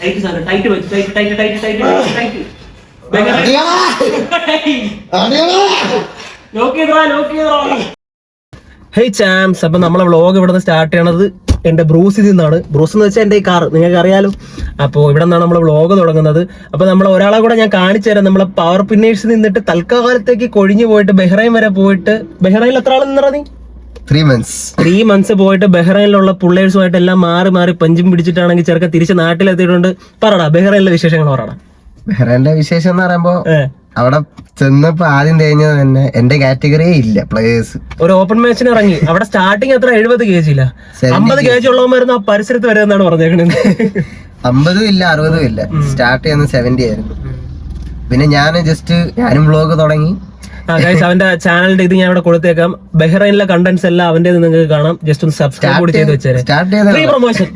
Tight സാധനം tight വെച്ച് tight tight tight tight tight lock ചെയ്തോ ലോക്ക് ചെയ്തോ ഹേയ് ചാംസ് അപ്പൊ നമ്മളെ വ്ളോഗ് ഇവിടെ നിന്ന് സ്റ്റാർട്ട് ചെയ്യണത് എന്റെ ബ്രൂസിൽ നിന്നാണ്. ബ്രൂസ് എന്ന് വെച്ചാൽ എന്റെ ഈ കാർ നിങ്ങൾക്ക് അറിയാലോ. അപ്പോൾ ഇവിടെ നിന്നാണ് നമ്മൾ വ്ളോഗ് തുടങ്ങുന്നത്. അപ്പൊ നമ്മൾ ഒരാളെ കൂടെ ഞാൻ കാണിച്ചു തരാം. നമ്മളെ പവർ പിന്നേഴ്സ് നിന്നിട്ട് തൽക്കാലത്തേക്ക് കൊഴിഞ്ഞു പോയിട്ട് ബഹ്റൈൻ വരെ പോയിട്ട് ബഹ്റൈനിൽ എത്ര ആൾ നിന്നറ നീ? ത്രീ മന്ത്സ് ത്രീ മന്ത്സ് പോയിട്ട് ബഹ്റൈനിലുള്ള പുള്ളേഴ്സുമായിട്ട് എല്ലാം മാറി മാറി പഞ്ചും പിടിച്ചിട്ടാണെങ്കിൽ ചെറുക്ക തിരിച്ച് നാട്ടിലെത്തിയിട്ടുണ്ട്. പറടാ ബഹ്റൈനിലെ വിശേഷങ്ങൾ പറടാ. ബഹ്റൈനിലെ വിശേഷം എന്ന് പറയുമ്പോ അവിടെ ചെന്നപ്പോ ആദ്യം തേഞ്ഞത് തന്നെ എന്റെ കാറ്റഗറിയേ ഇല്ല പ്ലേയേഴ്സ് ഒരു ഓപ്പൺ മാച്ചിന് ഇറങ്ങി. അവിടെ സ്റ്റാർട്ടിങ് എത്ര? എഴുപത് കെ ഇല്ല അമ്പത് കെ ജി ഉള്ളവന്മാരുന്ന ആ പരിസരത്ത് വരെ എന്നാണ് പറഞ്ഞേക്കണത്? അമ്പതും ഇല്ല അറുപതും ഇല്ല. സ്റ്റാർട്ട് ചെയ്യുന്നത് സെവന്റി ആയിരുന്നു. പിന്നെ ഞാൻ ജസ്റ്റ് ഞാനും വ്ളോഗ് തുടങ്ങി. ഗൈസ് അവന്റെ ചാനലിന്റെ ഇത് ഞാൻ ഇവിടെ കൊടുത്തേക്കാം. ബഹ്റൈനിലെ കണ്ടന്റ്സ് എല്ലാം അവന്റെ നിങ്ങൾക്ക് കാണാം. ജസ്റ്റ് ഒന്ന് സബ്സ്ക്രൈബ് കൂടി ചെയ്ത് വെച്ചേരെ. ഫ്രീ പ്രൊമോഷൻ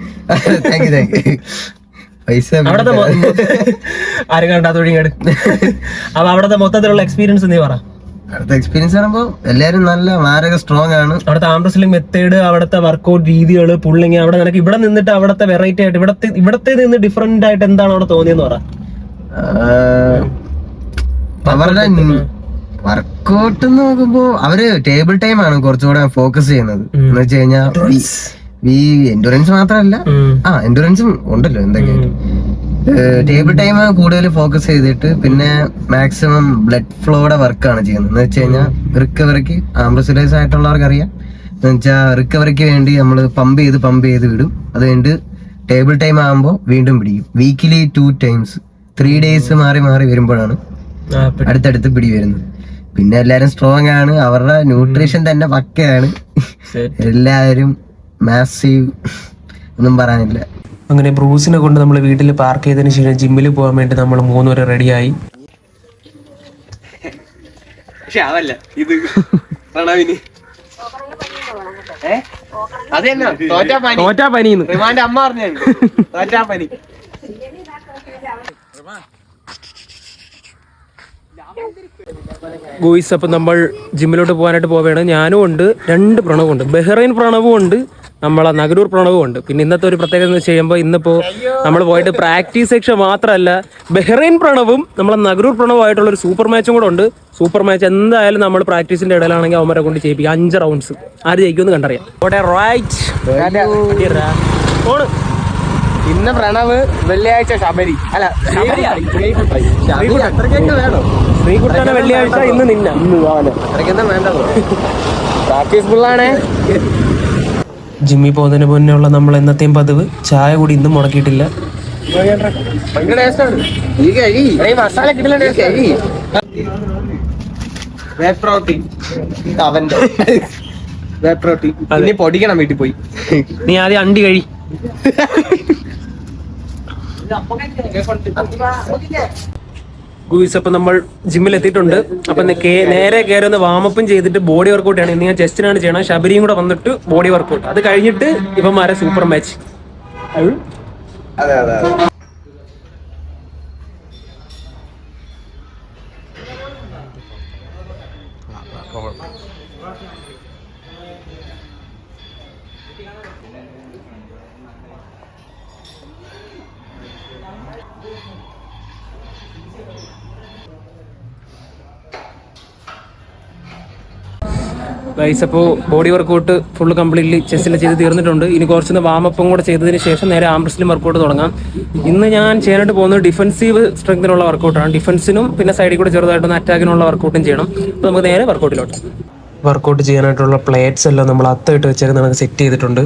പൈസ അവിടത്തെ ആരും കണ്ടാത്ത ഒഴിങ്ങാട് അപ്പൊ അവിടത്തെ മൊത്തത്തിലുള്ള എക്സ്പീരിയൻസ് നീ പറ. അടുത്ത എക്സ്പീരിയൻസ് ആണോ എല്ലാരും നല്ല മാരക സ്ട്രോങ് ആണ്. അവിടുത്തെ ആംബ്രസ്ലിംഗ് മെത്തേഡ് അവിടുത്തെ വർക്കൗട്ട് രീതികൾ പുള്ളിങ് അവിടെ നിനക്ക് ഇവിടെ നിന്നിട്ട് അവിടുത്തെ വെറൈറ്റി ആയിട്ട് ഇവിടത്തെ ഇവിടത്തെ നിന്ന് ഡിഫറെന്റ് ആയിട്ട് എന്താണ് അവിടെ തോന്നിയെന്ന് പറ. അവരുടെ വർക്കൗട്ട് നോക്കുമ്പോ അവർ ടേബിൾ ടൈം ആണ് കുറച്ചുകൂടെ ഫോക്കസ് ചെയ്യുന്നത്. എന്ന് വെച്ച് കഴിഞ്ഞാൽ ഈ എൻഡുറൻസ് മാത്രമല്ല ആ എൻഡുറൻസും ഉണ്ടല്ലോ എന്തൊക്കെയാണ് ടേബിൾ ടൈം കൂടുതൽ ഫോക്കസ് ചെയ്തിട്ട് പിന്നെ മാക്സിമം ബ്ലഡ് ഫ്ലോയുടെ വർക്കാണ് ചെയ്യുന്നത്. എന്ന് വെച്ച് കഴിഞ്ഞാൽ റിക്കവറിക്ക് ആംബ്രസുലൈസ് ആയിട്ടുള്ളവർക്ക് അറിയാം എന്ന് വെച്ചാൽ റിക്കവറിക്ക് വേണ്ടി നമ്മൾ പമ്പ് ചെയ്ത് പമ്പ് ചെയ്ത് വിടും. അത് കഴിഞ്ഞിട്ട് ടേബിൾ ടൈം ആകുമ്പോൾ വീണ്ടും പിടിക്കും. Weekly two times three days മാറി മാറി വരുമ്പോഴാണ് അടുത്തടുത്ത് പിടി വരുന്നത്. പിന്നെ എല്ലാരും സ്ട്രോങ് ആണ്. അവരുടെ ന്യൂട്രീഷൻ തന്നെ പക്കയാണ്. എല്ലാരും എല്ലാവരും മാസീവ് ഒന്നും പറയാനില്ല. അങ്ങനെ ബ്രൂസിനെ കൊണ്ട് നമ്മൾ വീട്ടിൽ പാർക്ക് ചെയ്തതിന് ശേഷം ജിമ്മിൽ പോകാൻ വേണ്ടി നമ്മൾ മൂന്നുപേരെ റെഡിയായി പക്ഷെ അതല്ല ഇത് പ്രണവിന്. തോറ്റാ പനി. തോറ്റാ പനി അമ്മ പറഞ്ഞു തോറ്റാ പനി. ഗോയിസ് അപ്പം നമ്മൾ ജിമ്മിലോട്ട് പോകാനായിട്ട് പോവുകയാണ് ഞാനും ഉണ്ട് രണ്ട് പ്രണവും ഉണ്ട് ബഹ്റൈൻ പ്രണവും ഉണ്ട് നമ്മളെ നഗരൂർ പ്രണവും ഉണ്ട് പിന്നെ ഇന്നത്തെ ഒരു പ്രത്യേകത എന്ന് ചെയ്യുമ്പോൾ ഇന്നിപ്പോൾ നമ്മൾ പോയിട്ട് പ്രാക്ടീസ് സെക്ഷൻ മാത്രമല്ല ബഹ്റൈൻ പ്രണവും നമ്മളെ നഗരൂർ പ്രണവുമായിട്ടുള്ള ഒരു സൂപ്പർ മാച്ചും കൂടെ ഉണ്ട്. സൂപ്പർ മാച്ച് എന്തായാലും നമ്മൾ പ്രാക്ടീസിന്റെ ഇടയിലാണെങ്കിൽ അവന്മാരെ കൊണ്ട് ചെയ്യിപ്പിക്കും അഞ്ച് റൗണ്ട്സ്. ആര് ജയിക്കുമെന്ന് കണ്ടറിയാം. ഓട്ടെ റൈറ്റ് ഇന്ന് പ്രണവ് വെള്ളിയാഴ്ച ശബരി. അല്ല ശ്രീകുട്ടനെ വെള്ളിയാഴ്ച ഇന്ന് നിന്ന. അത്രയ്ക്കൊന്നും വേണ്ടല്ലോ പ്രാക്ടീസ് ഫുള്ളാണേ. ജിമ്മി പോകുന്നതിന് മുന്നേ ഉള്ള നമ്മൾ എന്നത്തെയും പതിവ്. ചായ കൂടി ഇന്നും മുടക്കിയിട്ടില്ല. മസാല കിട്ടില്ല അവന്റെ. പൊടിക്കണം വീട്ടിൽ പോയി. നീ ആദ്യം അണ്ടി കഴി. ഗൂയിസ് അപ്പൊ നമ്മൾ ജിമ്മിൽ എത്തിയിട്ടുണ്ട് അപ്പൊ നേരെ കയറി ഒന്ന് വാമപ്പും ചെയ്തിട്ട് ബോഡി വർക്കൗട്ട് ആണ്. ഇന്ന് ഞാൻ ചെസ്റ്റിനാണ് ചെയ്യണം ശബരിയും കൂടെ വന്നിട്ട് ബോഡി വർക്കൗട്ട് അത് കഴിഞ്ഞിട്ട് ഇവന്മാരെ സൂപ്പർ മാച്ച് അതെ അതെ. ഗൈസ് അപ്പോൾ ബോഡി വർക്കൗട്ട് ഫുള്ള് കംപ്ലീറ്റ്ലി ചെസ്സിൽ ചെയ്ത് തീർന്നിട്ടുണ്ട്. ഇനി കുറച്ചൊന്ന് വാമപ്പും കൂടെ ചെയ്തതിന് ശേഷം നേരെ ആംബ്രസിലും വർക്കൗട്ട് തുടങ്ങാം. ഇന്ന് ഞാൻ ചെയ്യാനായിട്ട് പോകുന്നത് ഡിഫൻസീവ് സ്ട്രെങ്തിനുള്ള വർക്കൗട്ടാണ് ഡിഫൻസിനും പിന്നെ സൈഡിൽ കൂടെ ചെറുതായിട്ടൊന്ന് അറ്റാക്കിനുള്ള വർക്കൗട്ടും ചെയ്യണം. അപ്പോൾ നമുക്ക് നേരെ വർക്കൗട്ടിലോട്ട് വർക്കൗട്ട് ചെയ്യാനായിട്ടുള്ള പ്ലേറ്റ്സ് എല്ലാം നമ്മൾ അത്തമിട്ട് വെച്ചേക്കുന്നത് സെറ്റ് ചെയ്തിട്ടുണ്ട്.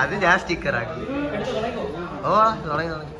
അത് ഞാൻ സ്റ്റിക്കറാക്കി. ഓ തുടങ്ങി തുടങ്ങി.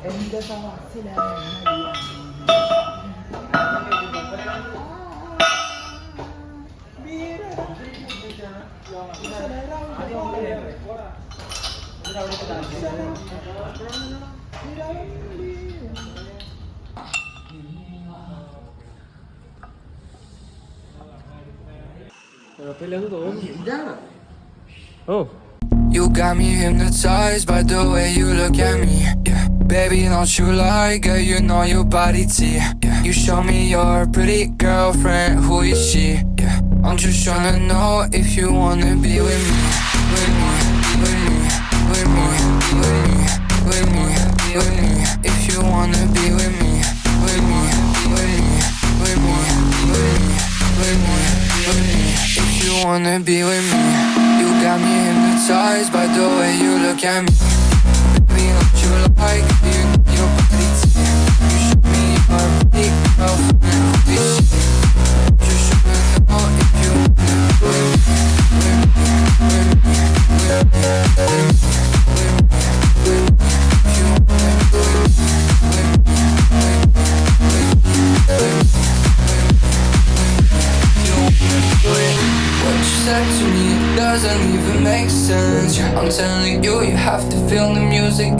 You got me hypnotized by the way you look at me. Yeah, baby, don't you lie, girl? You know your body T. Yeah, you show me your pretty girlfriend. Who is she? Yeah, I'm just tryna know if you wanna be with me, with me, with me, with me, with me, with me, with me. If you wanna be with me, with me, with me, with me, with me, with me, with me. If you wanna be with me, you got me hypnotized by the way you look at me. Baby, don't you like you, your body. You show me your pretty girlfriend.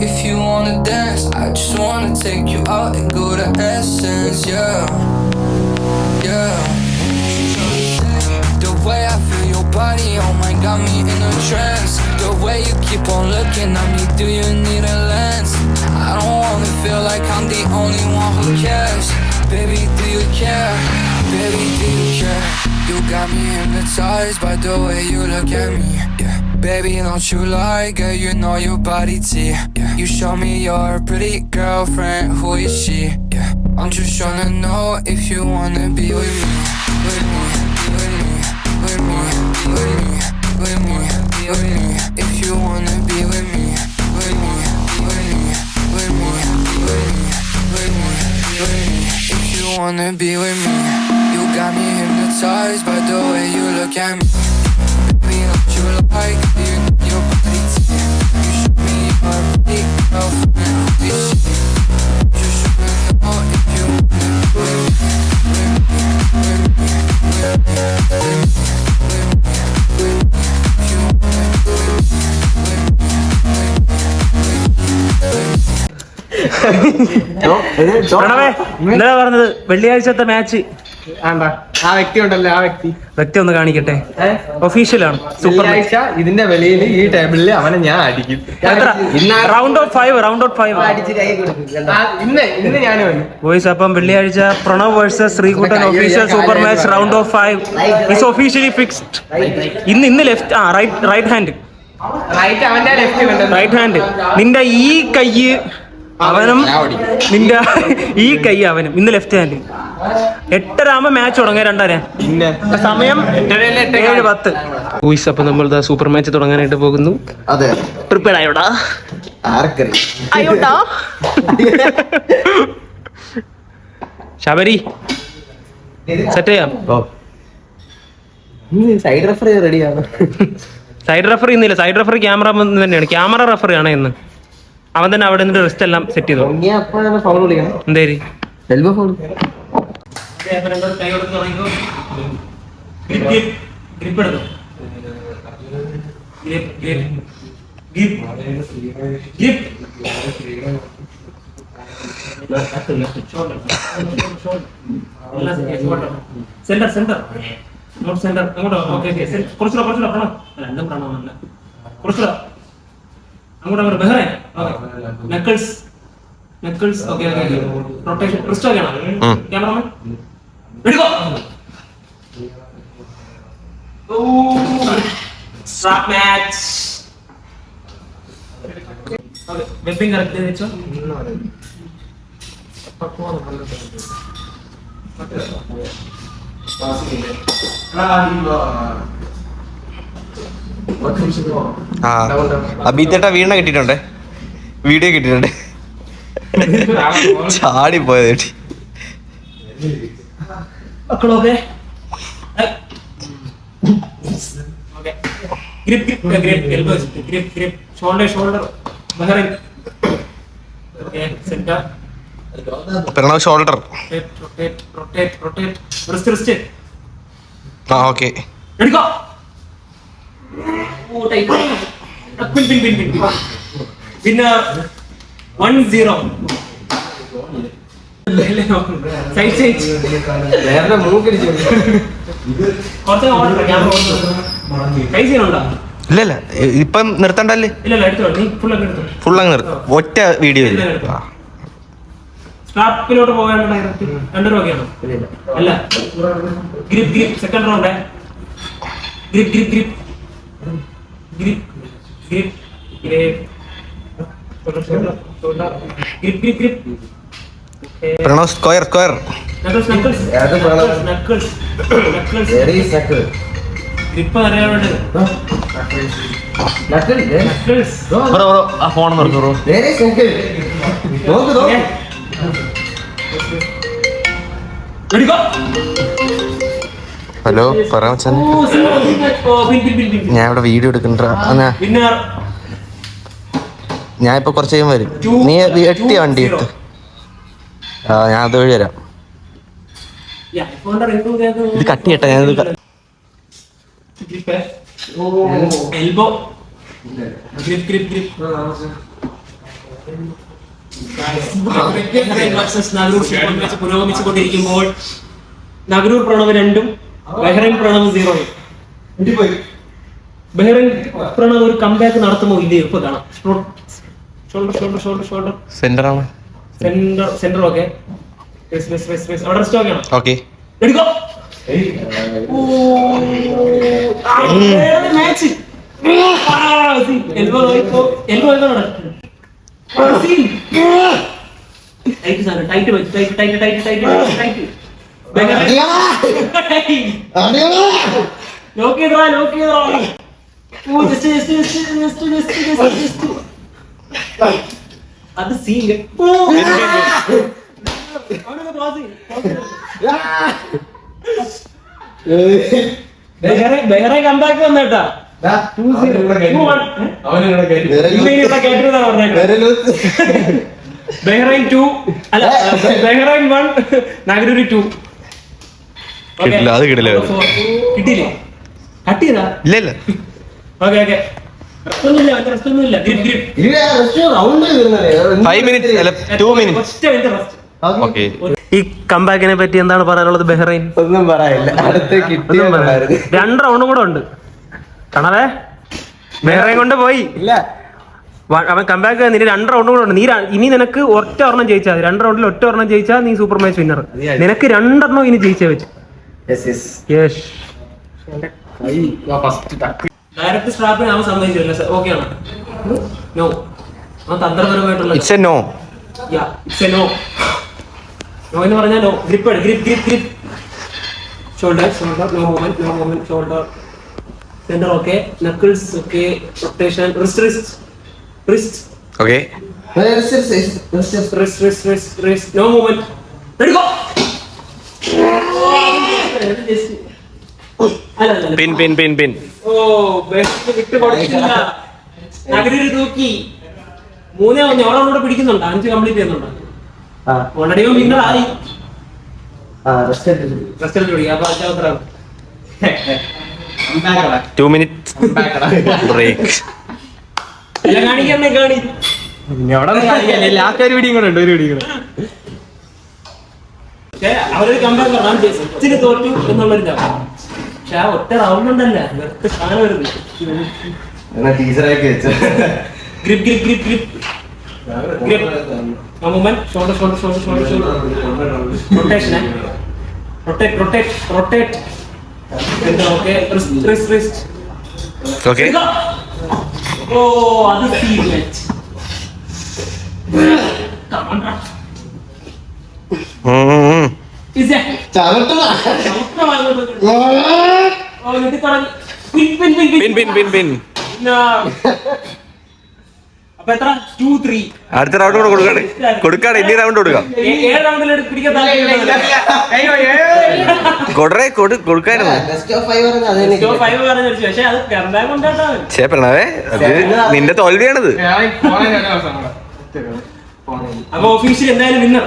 If you wanna dance. I just wanna take you out and go to essence, yeah, yeah. Body, oh my, got me in a trance. The way you keep on looking at me, do you need a lens? I don't wanna feel like I'm the only one who cares. Baby, do you care? Baby, do you care? You got me hypnotized by the way you look at me. Yeah. Baby, don't you lie, girl? You know your body T. Yeah. You show me your pretty girlfriend. Who is she? Yeah. I'm just tryna know if you wanna be with me, with me, with me, with me, with me. If you wanna be with me, with me, with me, with me, with me, with me. If you wanna be with me, you got me hypnotized by the way you look at me. Don't you like you, your body. You പ്രണവേ എന്താ പറഞ്ഞത് വെള്ളിയാഴ്ചത്തെ match ആണ്ടാ ആ വ്യക്തി ഉണ്ടല്ലോ ആ വ്യക്തി. വ്യക്തി ഒന്ന് കാണിക്കട്ടെ? ഒഫീഷ്യലാണ് സൂപ്പർ ഇതിന്റെ വെളിയിൽ ഈ ടേബിളിൽ അവനെ ഞാൻ അടിക്കും. എത്ര? Round of five round of five voice ഇന്ന് ഇന്ന് ഞാൻ വന്നു ബോയ്സ് അപ്പം വെള്ളിയാഴ്ച Pranav versus Sreekuttan official super match round of five is officially fixed ഇന്ന് ഇന്ന് ലെഫ്റ്റ് ആ റൈറ്റ് റൈറ്റ് ഹാൻഡ് റൈറ്റ് അവന്റെ ലെഫ്റ്റ് കണ്ടത് റൈറ്റ് ഹാൻഡ് നിന്റെ ഈ കൈ അവനും നിന്റെ ഈ കൈ അവനും. ഇന്ന് ലെഫ്റ്റ് ഹാൻഡ് എട്ടരാകുമ്പോ മാച്ച് തുടങ്ങിയ രണ്ടര. സമയം ഏഴ് പത്ത്. ഊയിസ് അപ്പൊ നമ്മൾ സൂപ്പർ മാച്ച് തുടങ്ങാനായിട്ട് പോകുന്നു. അതെ. ട്രിപ്പിൾ ആയോടാ? ആയോടാ ശബരി. സെറ്റ് ചെയ്യാം. സൈഡ് റഫറി റെഡിയാണ് സൈഡ് റെഫറി ഇന്നില്ല. സൈഡ് റെഫറി ക്യാമറ തന്നെയാണ്. ക്യാമറ റെഫറി ആണ് ഇന്ന്. അവൻ തന്നെ അവിടെ നിന്നിട്ട് റിസ്റ്റ് എല്ലാം സെറ്റ് ചെയ്തു? എന്തേരി? Elbow foul center center not center അങ്ങോട്ടോ ഓക്കെ ഓക്കെ കുറച്ചുകൂടെ കുറച്ചുകൂടെ രണ്ടും കുറച്ചുകൂടെ. അങ്ങോട്ട് അങ്ങോട്ട് ബെഹ്റേ knuckles. Knuckles. Okay okay rotation wrist okay ആണോ? ക്യാമറമാൻ എടുക്കോ. സ്ട്രാപ്പ് മാച്ച് വെബിംഗ് കറക്റ്റ് വെച്ചോ. ആ. അബീത്തേട്ട വീണ കിട്ടിയിട്ടുണ്ട്? വീഡിയോ കിട്ടിട്ടുണ്ട് ചാടി പോയത് കിട്ടി. Pranav shoulder rotate rotate rotate rotate wrist wrist ആ ഓക്കെ. എടുക്കോ. ഇല്ല ഇല്ല നിർത്തണ്ടല്ലേ? ഫുൾ ഒറ്റ വീഡിയോ ഇല്ല? സ്ലാപ്പിലോട്ട് പോകാനുള്ള രണ്ട് രൂപയാണോ അല്ല grip grip second round grip grip grip. grip grip grip grip grip grip Pranav square square phone നിർത്തൂ എടുക്കോ. ഹലോ പറമച്ചൻ ഞാൻ ഇവിടെ വീഡിയോ എടുക്കണ്ടാ ഞാൻ ഇപ്പൊ കുറച്ച് കഴിയുമ്പോൾ വരും നീ എട്ടി വണ്ടി ഇട്ട് ആ ഞാൻ അതുവഴി വരാം ഇത് കട്ട് ചെയ്യട്ടെ ഞാൻ എൽബോ ഗ്രിപ്പ് ഗ്രിപ്പ് ഗ്രിപ്പ് പുരോഗമിച്ചുകൊണ്ടിരിക്കുമ്പോൾ നഗരൂർ പ്രണവ് രണ്ടും Bahrain Pranav zero Bahrain Pranav ഒരു കംബാക്ക് നടത്തുമോ ഇല്ലേ ഇപ്പൊ കാണാം shoulder shoulder shoulder shoulder center ആണ് സെന്റർ സെന്റർ ഓക്കെ അവിടെ റെസ്റ്റ് ഓക്കെ ആണോ ഓക്കെ എടുക്കോ മാച്ച് എൽബോ എൽബോ എന്താണ് ടൈറ്റ് സാധനം ടൈറ്റ് വെച്ച് tight tight tight tight tight lock ചെയ്തോ ലോക്ക് ചെയ്തോ. അത് സീൻ ബെഹറെ കമ്പാക്ക് വന്നേട്ടാ ബെഹ്റൈൻ ടു അല്ല ബഹ്റൈൻ വൺ നഗരൂരി ടു കിട്ടില്ല, അത് കിട്ടില്ല. കിട്ടിയില്ലേ? കട്ട് ചെയ്താ? ഇല്ല ഇല്ല. ഓക്കെ ഓക്കെ ഈ കമ്പാക്കിനെ പറ്റി എന്താണ് പറയാനുള്ളത് ബഹ്റൈൻ? ഒന്നും പറയാനില്ല അടുത്ത കിട്ടി രണ്ട് റൗണ്ടും കൂടെ ഉണ്ട്. കാണാതെ ബെഹ്റൈൻ കൊണ്ട് പോയി. ഇല്ല. അവൻ കമ്പാക്ക് നിന്റെ രണ്ട് റൗണ്ടും കൂടെ ഉണ്ട്. നീ ഇനി നിനക്ക് ഒറ്റ ഒരെണ്ണം ജയിച്ചാൽ രണ്ട് റൗണ്ടിൽ ഒറ്റ ഒരെണ്ണം ജയിച്ചാൽ നീ സൂപ്പർ മാച്ച് വിന്നർ നിനക്ക് രണ്ടെണ്ണം ഇനി ജയിച്ചേ വെച്ച് yes yes yes first tuck direct സ്ട്രാപ്പിന് അവൻ സമ്മതിച്ചില്ല ഓക്കെ ആണ്? നോ അവൻ തന്ത്രപരമായിട്ടുള്ള it's a no yeah it's a no no എന്ന് പറഞ്ഞാൽ no grip grip grip grip shoulder shoulder no movement no movement shoulder centre okay knuckles okay rotation wrist wrist wrist okay wrist wrist wrist wrist no movement എടുക്കോ pin pin pin pin oh best വിട്ട് കൊടുക്കില്ല നഗരയിൽ തൂക്കി മൂന്നേ ഒന്ന് ഓളോട് പിടിക്കുന്നുണ്ട്. അഞ്ച് complete ചെയ്യുന്നുണ്ട്. Already വിന്നറായി ടു മിനിറ്റ് ബ്രേക്ക് കാണിക്കണേ കാണി ഇവിടെ ലാസ്റ്റ് ഒരു പിടിയും കൂടെ ഉണ്ട് ഒരു പിടിയും കൂടെ. പക്ഷേ അവരൊരു കമ്പയർ പറഞ്ഞു ജസ്റ്റിന് തോറ്റു എന്നുള്ളൊരിതാണ് പക്ഷെ ആ ഒറ്റ റൗണ്ട് ഉണ്ടല്ല വെറുതെ സാധനം വരുന്നു. എന്നാ ടീച്ചറാക്കി വെച്ചു. Grip grip grip grip. Grip. ആ movement shoulder shoulder shoulder shoulder shoulder rotation rotate rotate rotate okay wrist wrist wrist okay ഓ അത് സീൻ മാച്ച് അടുത്ത റൗണ്ട് കൂടെ കൊടുക്കാണ് കൊടുക്കാണ്. ഇനി റൗണ്ട് കൊടുക്കാം. കൊടറെ കൊടുക്കായിരുന്നു. ചേ അത് നിന്റെ തോൽവിയാണിത്. അപ്പൊ ഓഫീസിൽ എന്തായാലും winner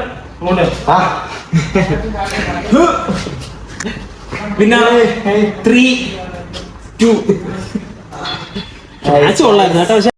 winner three two match കൊള്ളായിരുന്നു കേട്ടോ പക്ഷെ